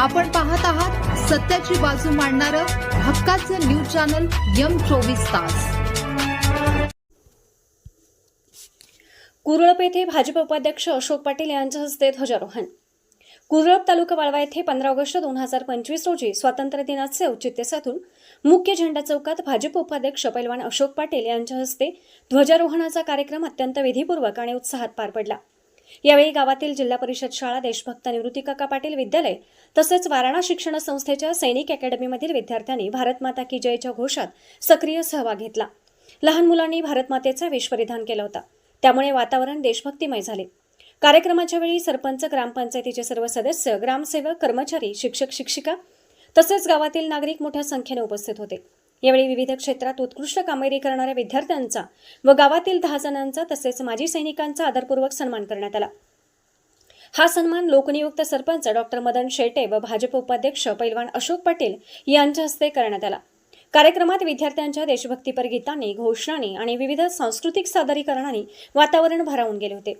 आपण पाहत आहात सत्याची बाजू मांडणारं हक्काचं न्यूज चॅनल यम चोवीस तास. कुरळप येथे भाजप उपाध्यक्ष अशोक पाटील यांच्या हस्ते ध्वजारोहण. कुरळप तालुका वाळवा येथे पंधरा ऑगस्ट दोन हजार पंचवीस रोजी स्वातंत्र्य दिनाचे औचित्य साधून मुख्य झेंडा चौकात भाजप उपाध्यक्ष पैलवान अशोक पाटील यांच्या हस्ते ध्वजारोहणाचा कार्यक्रम अत्यंत विधीपूर्वक आणि उत्साहात पार पडला. यावेळी गावातील जिल्हा परिषद शाळा देशभक्त निवृत्ती काका पाटील विद्यालय तसेच वाराणा शिक्षण संस्थेच्या सैनिक अकॅडमीमधील विद्यार्थ्यांनी भारतमाता की जयच्या घोषात सक्रिय सहभाग घेतला. लहान मुलांनी भारतमातेचा वेश परिधान केला होता. त्यामुळे वातावरण देशभक्तिमय झाले. कार्यक्रमाच्या वेळी सरपंच ग्रामपंचायतीचे सर्व सदस्य ग्रामसेवक कर्मचारी शिक्षक शिक्षिका तसेच गावातील नागरिक मोठ्या संख्येने उपस्थित होते. यावेळी विविध क्षेत्रात उत्कृष्ट कामगिरी करणाऱ्या विद्यार्थ्यांचा व गावातील दहा जणांचा तसेच माजी सैनिकांचा आदरपूर्वक सन्मान करण्यात आला. हा सन्मान लोकनियुक्त सरपंच डॉक्टर मदन शेटे व भाजप उपाध्यक्ष पैलवान अशोक पाटील यांच्या हस्ते करण्यात आला. कार्यक्रमात विद्यार्थ्यांच्या देशभक्तीपर गीतांनी घोषणांनी आणि विविध सांस्कृतिक सादरीकरणांनी वातावरण भारावून गेले होते.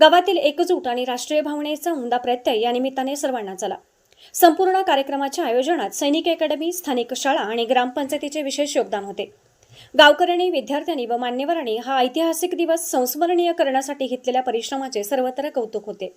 गावातील एकजूट आणि राष्ट्रीय भावनेचा उमदा प्रत्यय या निमित्ताने सर्वांना झाला संपूर्ण कार्यक्रमाच्या आयोजनात सैनिक अकॅडमी स्थानिक शाळा आणि ग्रामपंचायतीचे विशेष योगदान होते. गावकऱ्यांनी विद्यार्थ्यांनी व मान्यवरांनी हा ऐतिहासिक दिवस संस्मरणीय करण्यासाठी घेतलेल्या परिश्रमाचे सर्वत्र कौतुक होते.